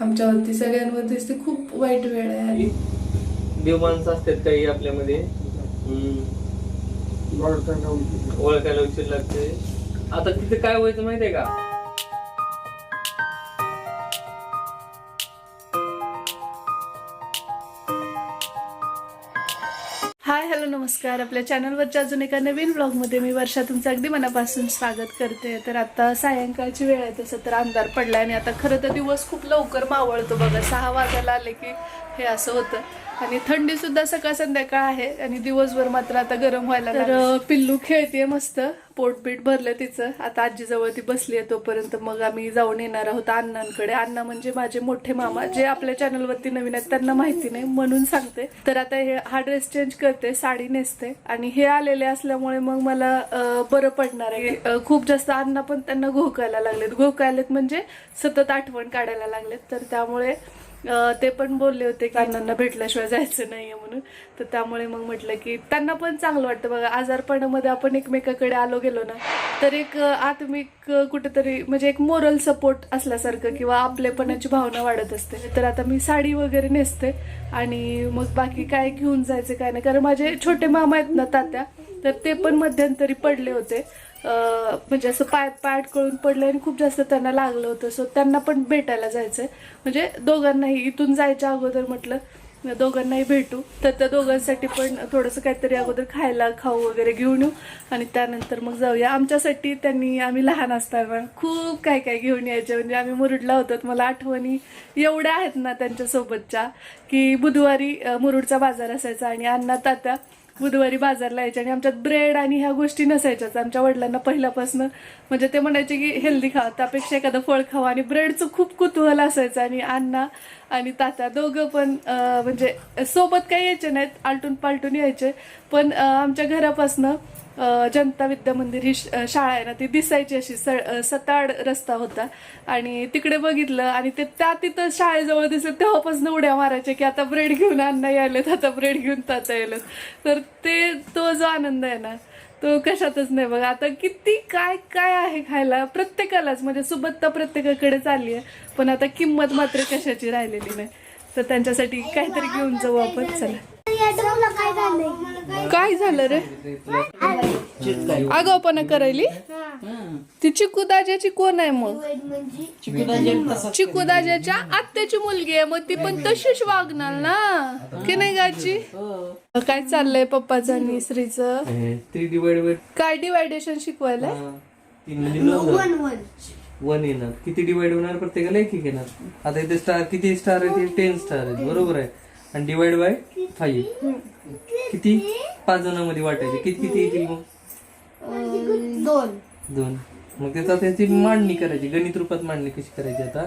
आमच्यावरती सगळ्यांवरतीच ती खूप वाईट वेळ आहे आणि देव माणसं असतात काही आपल्यामध्ये. हम्म. ओळखायला उशीर लागते. आता तिथे काय व्हायचं माहितीये का? नमस्कार. आपल्या चॅनलवरच्या अजून एका नवीन ब्लॉगमध्ये मी वर्षा तुमचं अगदी मनापासून स्वागत करते. तर आता सायंकाळची वेळ आहे तसं तर अंधार पडला आणि आता खरं तर दिवस खूप लवकर मावळतो बघा. सहा वाजायला आले की हे असं होतं. आणि थंडी सुद्धा सकाळ संध्याकाळ आहे आणि दिवसभर मात्र आता गरम व्हायला तर पिल्लू खेळते मस्त. पोटपीट भरलं तिचं. आता आजीजवळ ती बसली आहे तोपर्यंत मग आम्ही जाऊन येणार आहोत अण्णांकडे. अण्णा म्हणजे माझे मोठे मामा जे आपल्या चॅनलवरती नवीन आहेत त्यांना माहिती नाही म्हणून सांगते. तर आता हे हा ड्रेस चेंज करते साडी नेसते. आणि हे आलेले असल्यामुळे मग मला बरं पडणार आहे. खूप जास्त अण्णा पण त्यांना घोकायला लागलेत. घोकायलेत म्हणजे सतत आठवण काढायला लागलेत. तर त्यामुळे ते पण बोलले होते की अण्णांना भेटल्याशिवाय जायचं नाहीये म्हणून. तर त्यामुळे मग म्हटलं की त्यांना पण चांगलं वाटतं बघा. आजारपणामध्ये आपण एकमेकाकडे आलो गेलो ना तर एक आत्मिक कुठेतरी म्हणजे एक मोरल सपोर्ट असल्यासारखं किंवा आपलेपणाची भावना वाढत असते. तर आता मी साडी वगैरे नेसते आणि मग बाकी काय घेऊन जायचं काय नाही. कारण माझे छोटे मामा आहेत ना तात्या तर ते पण मध्यंतरी पडले होते. म्हणजे असं पाय पायात कळून पडलं आणि खूप जास्त त्यांना लागलं होतं. सो त्यांना पण भेटायला जायचंय. म्हणजे दोघांनाही इथून जायच्या अगोदर म्हटलं दोघांनाही भेटू. तर त्या दोघांसाठी पण थोडंसं काहीतरी अगोदर खायला खाऊ वगैरे घेऊन येऊ. आणि त्यानंतर मग जाऊया. आमच्यासाठी त्यांनी आम्ही लहान असताना खूप काय काय घेऊन यायचे. म्हणजे आम्ही मुरुडला होतो. मला आठवणी एवढ्या आहेत ना त्यांच्यासोबतच्या की बुधवारी मुरुडचा बाजार असायचा आणि अण्णा तात्या बुधवारी बाजारला यायचे आणि आमच्यात ब्रेड आणि ह्या गोष्टी नसायच्याच. आमच्या वडिलांना पहिल्यापासून म्हणजे ते म्हणायचे की हेल्दी खावा त्यापेक्षा एखादं फळ खावा आणि ब्रेडचं खूप कुतूहल असायचं आणि अण्णा आणि तात्या दोघं पण म्हणजे सोबत काही यायचे नाहीत आलटून पालटून यायचे. पण आमच्या घरापासनं जनता विद्या मंदिर ही शाळा आहे ना ती दिसायची अशी स सताड रस्ता होता. आणि तिकडे बघितलं आणि ते त्या तिथं शाळेजवळ दिसलं तेव्हापासून उड्या मारायच्या की आता ब्रेड घेऊन अण्णा यायलेत आता ब्रेड घेऊन ताता यायलेत. तर ते तो जो आनंद आहे ना तो कशातच नाही बघा. आता किती काय काय आहे खायला? प्रत्येकालाच म्हणजे सुबत्ता प्रत्येकाकडे चालली आहे. पण आता किंमत मात्र कशाची राहिलेली नाही. तर त्यांच्यासाठी काहीतरी घेऊन जाऊ आपण चला. काय झालं रे? आगावपणा करायली? ती चिकू दाजाची कोण आहे मग? म्हणजे चिकू दाजाच्या आत्याची मुलगी आहे मग ती पण तशीच वागणार ना? की नाही गाची? काय चाललंय पप्पाचं आणि श्रीचं थ्री डिवाइड बाय काय डिवायडेशन शिकवायला. वन येणार. किती डिवाइड होणार प्रत्येकाला एक एक येणार. आता इथे स्टार किती स्टार आहे टेन स्टार आहेत. बरोबर आहे. आणि डिवाइड बाय फाईव्ह. किती? पाच जणांमध्ये वाटायचे. किती किती येतील मग? दोन. दोन. मग त्याचा त्याची मांडणी करायची. गणित रूपात मांडणी कशी करायची आता?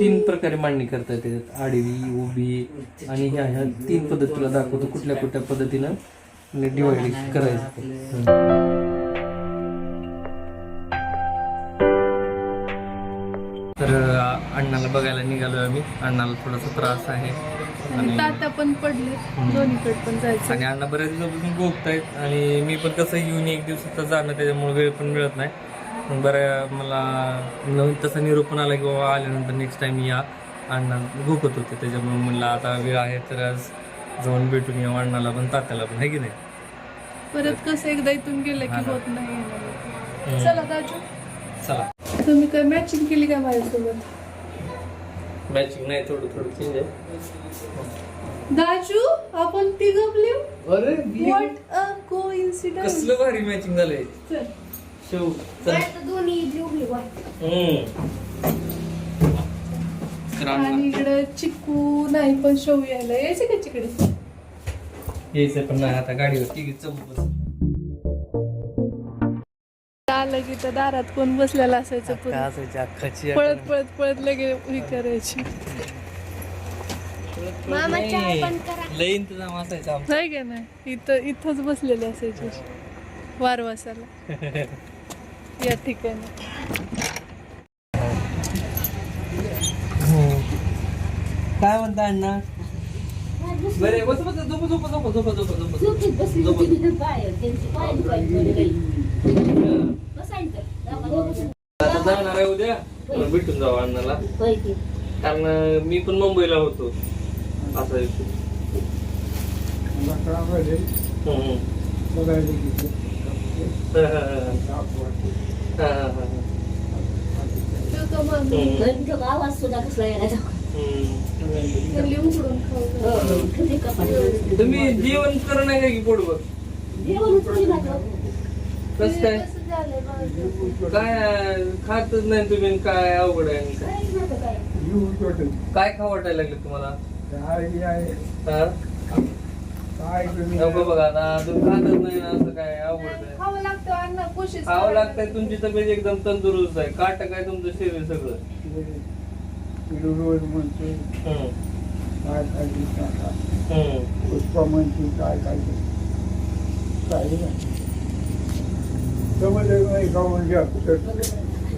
तीन प्रकारे मांडणी करता येते आडवी उभी आणि ह्या ह्या तीन पद्धत तुला दाखवतो कुठल्या कुठल्या पद्धतीनं. डिवाइड करायचं. तर अण्णाला बघायला निघालो आम्ही. अण्णाला थोडासा त्रास आहे. आणि तात्या पण पडले दोन्हीकडे पण जायचं आणि अण्णा बऱ्याच दिवसापासून गोगतायत आणि मी पण कसं येऊन एक दिवसात जाणं त्याच्यामुळे वेळ पण मिळत नाही. मग बरं मला नवीन तसा निरोप पण आला की बाबा आल्यानंतर नेक्स्ट टाइम या. अण्णा गोकत होते त्याच्यामुळे म्हणलं आता वेळ आहे तर आज जाऊन भेटून येऊ अण्णाला पण तात्याला पण आहे की नाही? परत कसं एकदा इथून गेलं की होत नाही. चला दाजू चला. तुम्ही काय मॅचिंग केली का माझ्यासोबत? मॅचिंग नाही थोडं थोडं चेंज आहे. दाजू आपण ती गपली अरे व्हॉट अ को इन्सिडंट कसलं भारी मॅचिंग झालंय. शेव चल. दोन्ही वा हम्म. आणि इकडे चिकू नाही पण शो यायला. यायचे का तिकडे? यायचं पण नाही आता गाडीवर तिघी चौक आलं की त्या दारात कोण बसलेला असायचं अख्खाची पळत पळत पळत लगे ही करायची. मामा चहा पण करा. लई इंतजाम असायचा आमचा. नाही का नाही? इथं इथंच बसलेले असायचे. वारवासाला या ठिकाणी. काय म्हणता अण्णा? बरे बस बस झोप झोप झोप झोप झोप झोप झोपीत बसली. होती तिथं पाय त्यांची पाय दुखायला लागले. बसायचं. आता जाणार आहे उद्या भेटून जाऊ अण्णाला होय की. कारण अं, मी पण मुंबईला होतो असा विषय हम्म, हम्म. हा, हा, हा. हा, हा, हा. ठेवतो मग हम्म, घरी तो आवाज सुद्धा कसला येण्याचा तुम्ही जेवण करू नाही का की पोटभर? कसं काय? काय खातच नाही तुम्ही काय अवघड आहे काय? खा वाटायला लागलं तुम्हाला? बघा आता तुम्ही खातच नाही ना असं काय अवघड आहे. खावं लागतंय तुमची तब्येत एकदम तंदुरुस्त आहे. काट काय तुमचं शरीर सगळं? हम्म. हम्म. पुष्पा म्हणते काय काय ते. काही नाही. खाऊन घ्या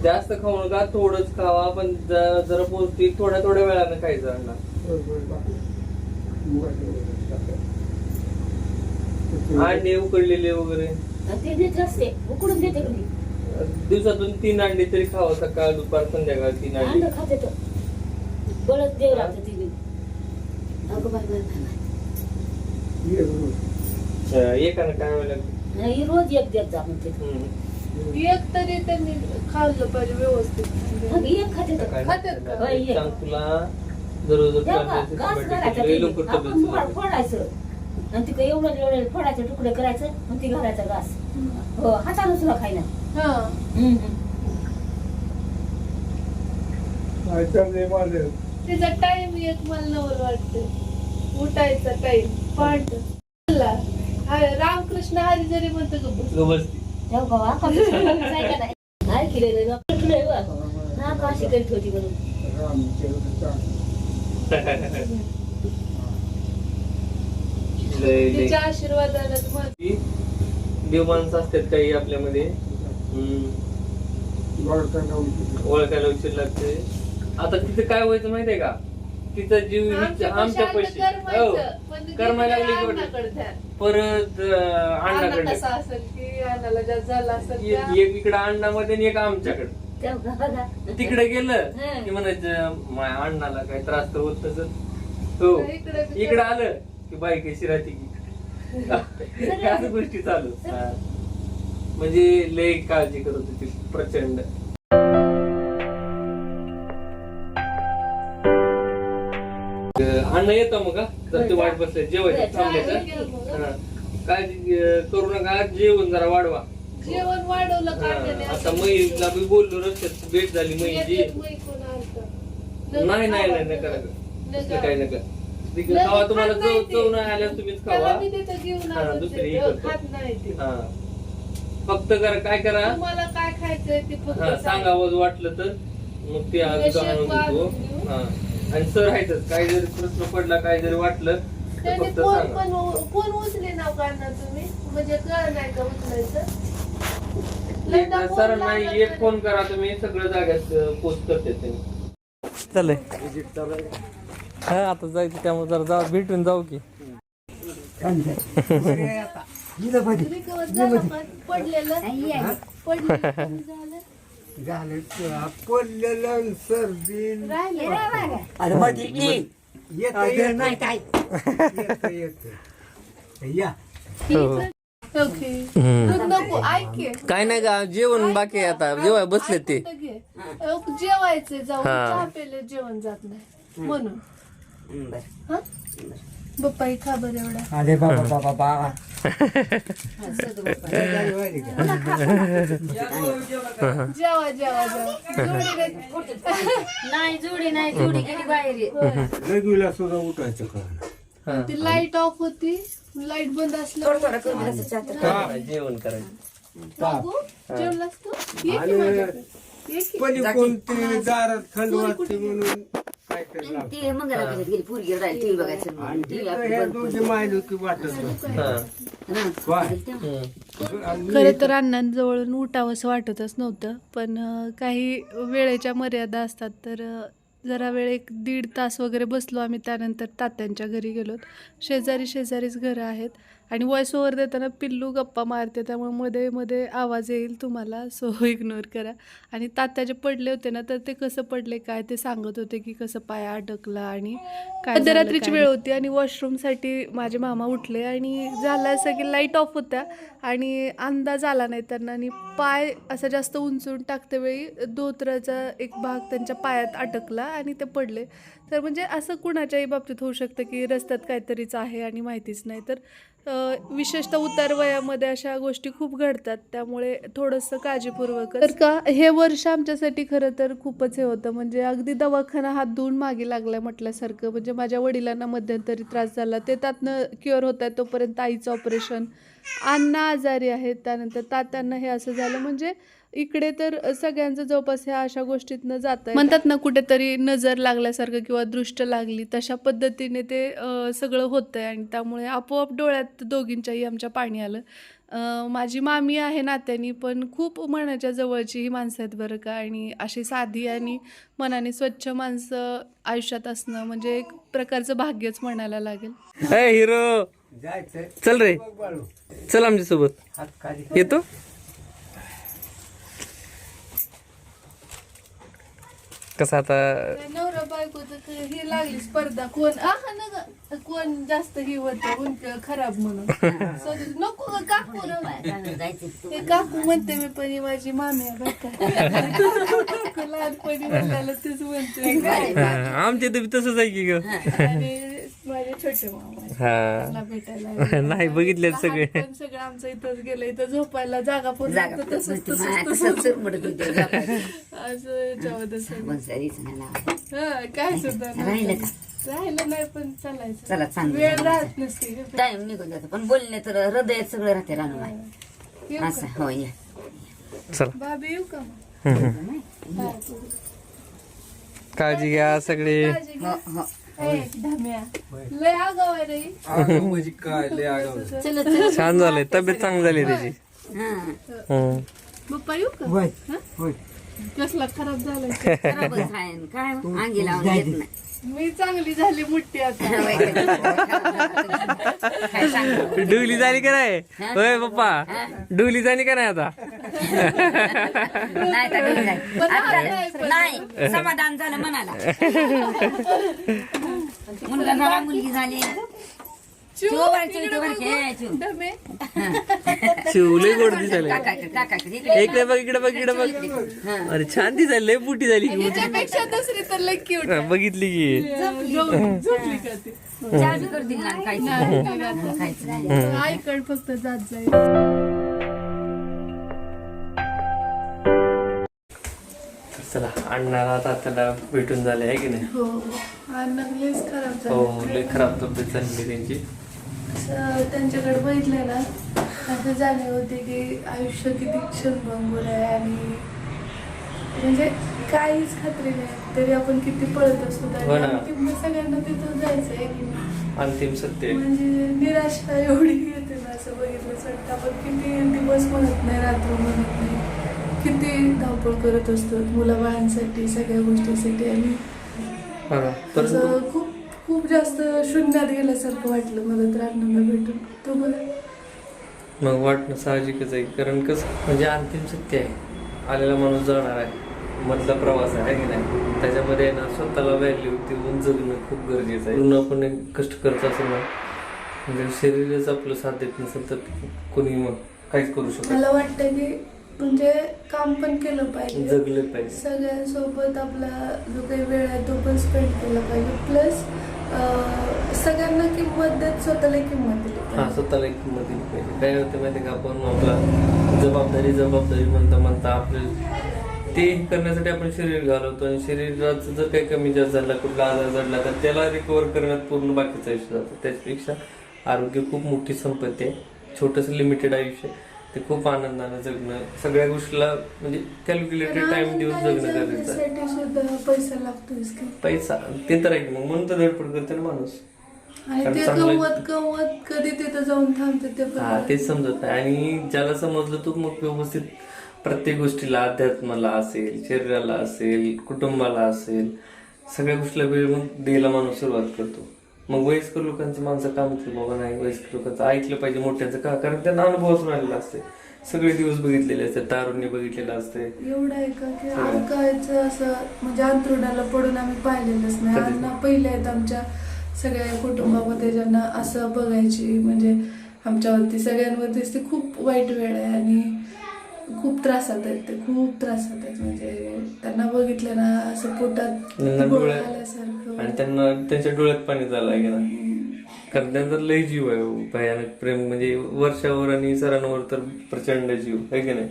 जास्त खाऊ नका थोडंच खावा पण जरा पौष्टिक थोड्या थोड्या वेळानं खायचं अण्णा अंडे उकडलेले वगैरे. आणि ते देत असते उकडून देते दिवसातून तीन अंडे तरी खावं सकाळ दुपार संध्याकाळ तीन अंडे. अंड खाते तर बळच देव लागतं तिने अगं बाय बाय बाय बाय. एकानं काय व्हायला रोज एक देत जा म्हणते हम्म. एक तरी त्यांनी खाल्लं पाहिजे व्यवस्थित एक खाते तर काय खात्यात का? होय, ये. सांग तुला दररोज का? घास आपण. फोडायचं आणि तिकडे एवढं एवढं फोडायचे तुकडे करायचं मग ती घालायचा घास हो हातानं सुद्धा खायला हा हम्म, तिचा टाइम एक मला नवल वाटते. उठायचा टाइम पहाट रामकृष्ण हरी जरी म्हणतो. काय केलेलं? हा करीत होती म्हणून. तिच्या आशीर्वादाला देव माणसं असतात काही आपल्यामध्ये. हम्म. ओळखायला उशीर लागते. आता तिथं काय व्हायचं माहितीये का तिचा जीव आमच्या पैसे. हो. करमायला लागली. परत अण्णाकडे कसा असेल की अण्णाला जास्त झाला असेल एक इकडं अण्णामध्ये आणि एक आमच्याकडे तेव्हा का बघा. तिकडे गेलं हं. की म्हणायचं माझ्या अण्णाला काही त्रास तर होत नसेल हो इकडे आलं की बाई कशी राहते की गोष्टी चालू. म्हणजे लय काळजी करत होती प्रचंड अं, अण्णा येतं मग? जर ते वाट बसले जेवायचं थांबल्याचं हा. काळजी अं, करू नका जेवण जरा वाढवा. जेवण वाढवलं आता मईला बी बोललो रस्त्यात भेट झाली मै आलतं. नाही नाही नाही नका नका. काही नका. खावा तुम्हाला चव. चव नाही आल्यास तुम्हीच खावा. मी दुसरी. ही फक्त करा काय करा? तुम्हाला काय खायचंय ते सांगावं वाटलं तर मग ते आज. हा. आणि सर आहेतच काय जरी प्रश्न पडला काय जरी वाटलं तर त्याने फक्त फोन सांगा. पण उ- फोन उचले ना काढणार तुम्ही? म्हणजे कळ नाही का उचलायचं? लयदा एकदा फोन सर लागत नाही एक फोन करा तुम्ही सगळं जाग्यात पोस्ट करते त्यांनी चालेल. हा आता जायचं त्यामुळे जरा जाऊ भेटून जाऊ की. झालं? पडलेलं? पडलेलं कमी झालं? झालं पडलेलं सर्दी राहिलं अरे मध्ये येत येत. येत या. ओके. दूध नको ऐक की. काय नाही का जेवण बाकी आहे आता. जेव्हा बसले ते ऐकून तर घे. अहो, जेवायचे जाऊन हा. चहा पेले जेवण जात नाही. म्हणून. हा? बप्पाई खा बरं एवढा. अरे बाबा बाबा बाबा. जेवा जेवा जेवा. जोडीने- नाही जोडी नाही जोडी गेली बाहेर. ये. रघुला सुद्धा उठायचं ती लाइट ऑफ होती. लाइट बंद थोडं असलं थोडं करून असं चालतं. जेवण करायचं. बाबू जेवलास तू? ये की माझ्याकडे? ये की पण कोणते दारात थंड वाजते म्हणून? ती गेली पोरगी राहिली टीव्ही बघायचं म्हणून. आपली बंद पडली. आणि खरं तर अण्णांजवळून उठावंसं वाटतच नव्हतं पण अं, काही वेळेच्या मर्यादा असतात तर अं, जरा वेळ एक दीड तास वगैरे बसलो आम्ही त्यानंतर तात्यांच्या घरी गेलो शेजारी शेजारीच घरं आहेत. आणि व्हॉइस ओव्हर देताना पिल्लू गप्पा मारते त्यामुळे मध्ये मध्ये आवाज येईल तुम्हाला सो इग्नोर करा. आणि तात्या जे पडले होते ना तर ते कसं पडले काय ते सांगत होते की कसं पाया अडकला आणि काय मध्यरात्रीची वेळ होती आणि वॉशरूमसाठी माझे मामा उठले आणि झालं असं की लाइट ऑफ होत्या आणि अंदाज आला नाही त्यांना आणि पाय असं जास्त उंचून टाकते वेळी धोत्राचा एक भाग त्यांच्या पायात अटकला आणि ते पडले. तर म्हणजे असं कुणाच्याही बाबतीत होऊ शकतं की रस्त्यात काहीतरीच आहे आणि माहितीच नाही. तर विशेषतः उतार वयामध्ये अशा गोष्टी खूप घडतात. त्यामुळे थोडंसं काळजीपूर्वक तर का हे वर्ष आमच्यासाठी खरं तर खूपच हे होतं. म्हणजे अगदी दवाखाना हात धुवून मागे लागलाय म्हटल्यासारखं. म्हणजे माझ्या वडिलांना मध्यंतरी त्रास झाला. ते त्यातनं क्युअर होत आहे तोपर्यंत आईचं ऑपरेशन अण्णा आजारी आहेत त्यानंतर तात्यांना हे असं झालं. म्हणजे इकडे तर सगळ्यांचं जवळपास ह्या अशा गोष्टीतनं जात आहे म्हणतात ना कुठेतरी नजर लागल्यासारखं किंवा दृष्ट लागली तशा पद्धतीने ते सगळं होतंय आणि त्यामुळे आपोआप डोळ्यात दोघींच्याही आमच्या पाणी आलं. अं, माझी मामी आहे नात्यानी पण खूप मनाच्या जवळची ही माणसं आहेत बरं का. आणि अशी साधी आणि मनाने स्वच्छ माणसं आयुष्यात असणं म्हणजे एक प्रकारचं भाग्यच म्हणायला लागेल. ए हिरो! जायचं चल रे. चल आमच्यासोबत हात खाली. येतो? कसं आता? नवरा बायकोचं हे लागली स्पर्धा. कोण आहा ना ग, कोण जास्त हे होतं खराब म्हणून. सगळी- नको ग काकू ना जायचं तू हे काकू म्हणते मी पण ही माझी मामी आहे बरं का? लहानपणी म्हणल्याला तेच म्हणते आमच्या इथं बी तसंच आहे की ग. आणि माझे छोटे मामा आहेत. हा त्यांना भेटायला आले. नाही बघितले सगळे सगळं आमचं इथंच गेलं इथं झोपायला जागा पण जागा तसंच तसंच तसंच होते असं याच्यामध्ये सगळं. हा, काय सुद्धा राहिलं नव्हतं. का? राहिलं नाही पण चालायचं चला चांगलं वेळ झालं. राहत नसते ग. टाइम निघून जातो पण बोलणे तर हृदयात सगळं राहते रानूबाई येऊ असं हो ये चल? बाबी येऊ का मग? बाय, पुढे. काळजी घ्या सगळे काळजी घे. हो हो. लय आगाव आहे रे. आगाऊ म्हणजे काय लय आगाऊ चलो चलो छान झालंय तब्येत चांगली झाली त्याची. हा. हम्म. पप्पा येऊ का? होय. होय. कसला खराब खराबच आहे काय हो? अंगी लावून येत नाही. मी चांगली झाली आता. काय सांगू? डुगली झाली का नाही? होय पप्पा. डुगली झाली का नाही आता? तर. पण. नाही. समाधान झालं मनाला. मुलगा झाला मुलगी झाली. शिवले गोड दिसायला इकडे इकडे बघ. इकडे बघ इकडे बघ. अरे छान दिसायला लय मोठी झाली की याच्यापेक्षा दुसरी तर लय क्यूट बघितली की. आईकड फक्त जात जाईल चला अण्णाला तात्याला भेटून झाले आहे की नाही? हो हो लय खराब तब्येत झाली त्यांची. असं त्यांच्याकडे बघितलं ना असं झाले होते की आयुष्य किती क्षणभंगूर आहे आणि म्हणजे काहीच खात्री नाही तरी आपण किती पळत असतो हो ना. सगळ्यांना तिथं जायचं आहे की नाही अंतिम सत्य. म्हणजे निराशा एवढी येते ना असं बघितलं वाटतं आपण किती दिवस म्हणत नाही रात्र म्हणत नाही किती धावपळ करत असतो मुलाबाळांसाठी सगळ्या गोष्टीसाठी आणि हा. परंतु असं खूप खूप जास्त शून्यात गेल्यासारखं वाटलं मला तर अण्णांना भेटून. तो बरं मग वाटणं साहजिकच आहे कारण कसं म्हणजे अंतिम सत्य आहे. आलेला माणूस जाणार आहे. मधला प्रवास आहे की नाही? त्याच्यामध्ये ना स्वतःला व्हॅल्यू देऊन जगणं खूप गरजेचं आहे. पूर्ण आपण एक कष्ट करत असेल ना म्हणजे शरीरच आपलं साथ देत नसेल तर कोणी मग काहीच करू शकत मला वाटतं की म्हणजे काम पण केलं पाहिजे. जगले पाहिजे. सगळ्यांसोबत आपला जो काही वेळ आहे तो पण स्पेंड केला पाहिजे. प्लस सगळ्यांना किंमत देत स्वतःला किंमत दिली हा स्वतःला किंमत दिली पाहिजे. काय होतं माहिती का आपण आपला जबाबदारी जबाबदारी म्हणता म्हणता आपल्याला ते करण्यासाठी आपण शरीर घालवतो आणि शरीराचं जर काही कमी जास्त झाला कुठला आजार जडला तर त्याला रिकवर करण्यात पूर्ण बाकीचं आयुष्य जातं. त्याच्यापेक्षा आरोग्य खूप मोठी संपत्ती आहे. छोटंसं लिमिटेड आयुष्य. ते खूप आनंदानं जगणं सगळ्या गोष्टीला म्हणजे कॅल्क्युलेटेड टाइम देऊन जगणं गरजेचं आहे. जगण्यासाठी सुद्धा पैसा लागतोच की. पैसा ते तर आहे मग म्हणून तर धडपड करते ना माणूस. आणि कारण ते चांगलं- कधी तिथं जाऊन थांबते ते पण हा तेच समजत नाही. आणि ज्याला समजलं तो मग व्यवस्थित प्रत्येक गोष्टीला अध्यात्माला असेल शरीराला असेल कुटुंबाला असेल सगळ्या गोष्टीला वेळ मग द्यायला माणूस सुरुवात करतो. मग वयस्कर लोकांचं माणसं काम म्हणतील बाबा नाही वयस्कर लोकांचं ऐकलं पाहिजे मोठ्यांचं का? कारण त्यांना अनुभवातून आलेला असते सगळे दिवस बघितलेले असते तारुण्य बघितलेलं असते एवढं आहे का? की अंकायचं असं म्हणजे अंतरुणाला पडून आम्ही पाहिलेलंच नाही. अण्णा पहिले आहेत आमच्या सगळ्या कुटुंबामध्ये ज्यांना असं बघायची म्हणजे आमच्यावरती सगळ्यांवरतीच ती खूप वाईट वेळ आहे आणि खूप त्रासात आहेत ते खूप त्रासात आहेत. म्हणजे त्यांना बघितलं ना असं पोटात आल्यासारखं आणि त्यांना त्यांच्या डोळ्यात पाणी झालं ना कारण त्यांचा लय जीव आहे हो, भयानक प्रेम. म्हणजे वर्षावर आणि सरांवर तर प्रचंड जीव आहे की नाही?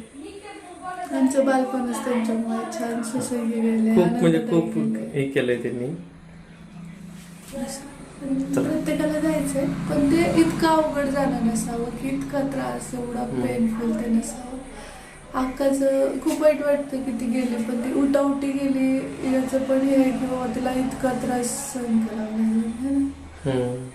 त्यांचं बालपणच त्यांच्यामुळे छान गेले. खूप म्हणजे खूप गेले. हे केलंय त्यांनी. प्रत्येकाला जायचंय पण ते इतकं अवघड जाणं नसावं की इतका त्रास एवढा पेनफुल ते नसावं. अक्काचं खूप वाईट वाटतं की ती गेली पण ती उठाउटी गेली याचं पण हे आहे की बाबा तिला इतका त्रास सहन करावा लागला ना.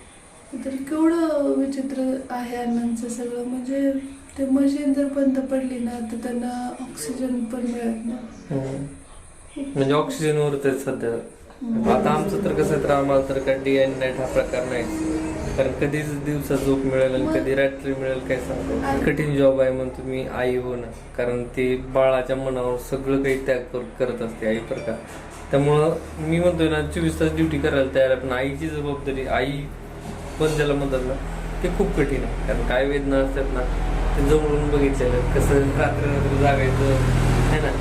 तर केवढं विचित्र आहे अण्णांचं सगळं म्हणजे ते मशीन जर बंद पडली ना तर त्यांना ऑक्सिजन पण मिळत हम्म. म्हणजे ऑक्सिजनवरच आहे सध्या आता आमचं तर कसं तर आम्हाला तर काय डे अँड नाईट हा प्रकार नाही. कारण कधीच दिवसा झोप मिळेल आणि कधी रात्री मिळेल काय सांगतो कठीण जॉब आहे म्हणून तुम्ही आई हो ना. कारण ते बाळाच्या मनावर सगळं काही त्याग कर- करत असते आई प्रकार त्यामुळं मी म्हणतोय ना चोवीस तास ड्युटी करायला तयार आहे पण आईची जबाबदारी आई पण ज्याला म्हणतात ना ते खूप कठीण आहे. कारण काय वेदना असतात ना ते जवळून बघितलेलं. कसं रात्री रात्री जागायचं है ना.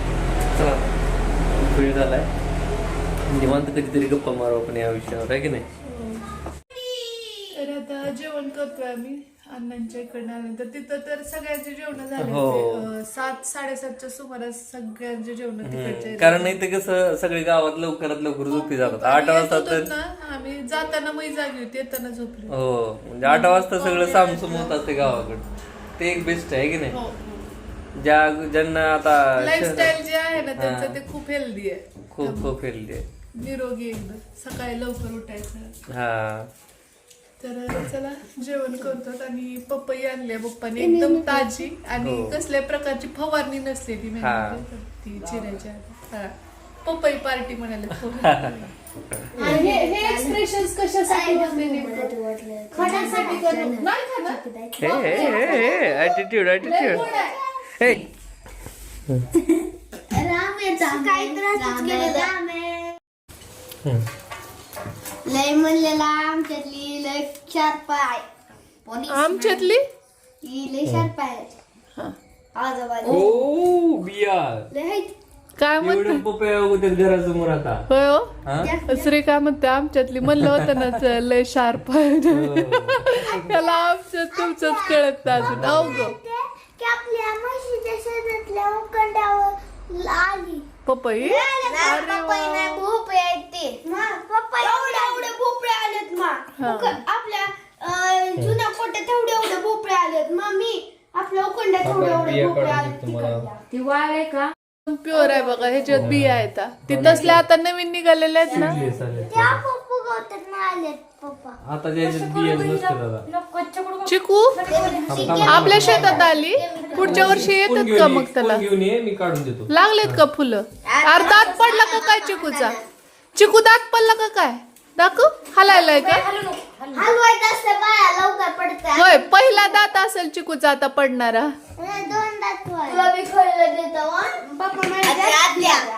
चला खूप वेळ झालाय. निवांत कधीतरी गप्पा मारू आपण या विषयावर आहे की नाही? तर आता जेवण करतोय आम्ही अण्णांच्या इकडनं आल्यानंतर. तिथं तर सगळ्यांचे जेवण झाले हो. सात साडेसातच्या सुमारास सगळ्यांचे जेवण तिकडचे कारण नाही ते कसं सगळे गावात लवकरात लवकर झोपी जातात. आठ वाजता तर आम्ही जाताना मी जागी होती येताना झोपली. हो. म्हणजे आठ वाजता सगळं सामसूम होत असते गावाकडे. ते एक बेस्ट आहे की नाही? हो ज्या ज्यांना आता लाईफस्टाईल जे आहे ना त्यांचं ते खूप हेल्दी आहे. खूप खूप हेल्दी आहे. निरोगी एकदम सकाळी लवकर उठायचं हा तर चला जेवण करतो आणि पपई आणली पप्पाने एकदम ताजी आणि कसल्या प्रकारची फवारणी नसलेली हो. हा. म्हणजे ती चिरायची. हा. पपई पार्टी म्हणाले हे हे एक्सप्रेशन कशासाठी होते नेमकं? खाण्यासाठी का नको? नाही खाणार? हे हे हे ऍटिट्यूड लय ऍटिट्यूड गोड आहे. हे. लय म्हणलेला आमच्यातली लय शार्प आहे पोलीस आमच्यातली ही लय शार्प आहे आजोबा ओ बिया. लय आहेत. काय म्हणते? एवढं पपया होते घरासमोर आता. होय हो? हा? श्री काय म्हणते? आमच्यातली म्हणलं होतं ना च- लय शार्प त्याला आमच्यात तुमचंच कळत नाही अजून. अहो ग की आपल्या म्हशीच्या शेतातल्या उकंड्यावर आली पपई? पपई नाही भोपळे आहेत ते पपई एवढे एवढे भोपळे आलेत मा. उक- आपल्या अं, जुन्या कोट्यात एवढे एवढे भोपळे आलेत मग मी आपल्या उकंड्यात एवढे एवढे बिया भोपळे काढून आलेत तुम्हाला. तिकडल्या. ती वाळ आहे का? प्युअर आहे बघा ह्याच्यात बिया आहेत. हा. ते तसल्या आता नवीन निघालेल्या आहेत ना. चालेल. आता नसते दादा. चिकू आपल्या शेतात आली? पुढच्या वर्षी कोण येतात घेऊन का ये? मग त्याला? कोण घेऊन ये? मी काढून देतो. लागलेत का फुलं? अरे दात पडला का काय चिकूचा? चिकू दात पडला का काय? दाखव हलायलाय का? हलवायचं असतं बाया लवकर पडतात होय पहिला दात असेल चिकूचा आता पडणारा. दोन दात तुला खायला देतो पप्पा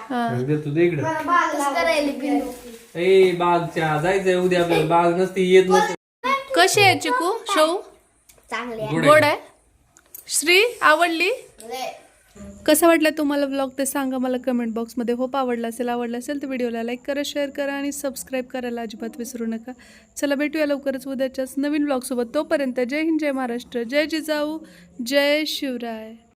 हा. देतो दे इकडे. करायला ए बागच्या जायचंय उद्या आपल्याला बाग नसते येत नसते. कशी आहे चिकू? शौ चांगले गोड आहे. श्री आवडली? कसं वाटलं तुम्हाला ब्लॉग ते सांगा मला कमेंट बॉक्समध्ये होप आवडला असेल आवडला असेल तर व्हिडिओला लाईक करा शेअर करा आणि सबस्क्राईब करायला अजिबात विसरू नका. चला भेटूया लवकरच उद्याच्याच नवीन ब्लॉगसोबत तोपर्यंत जय हिंद जय महाराष्ट्र जय जिजाऊ जय शिवराय.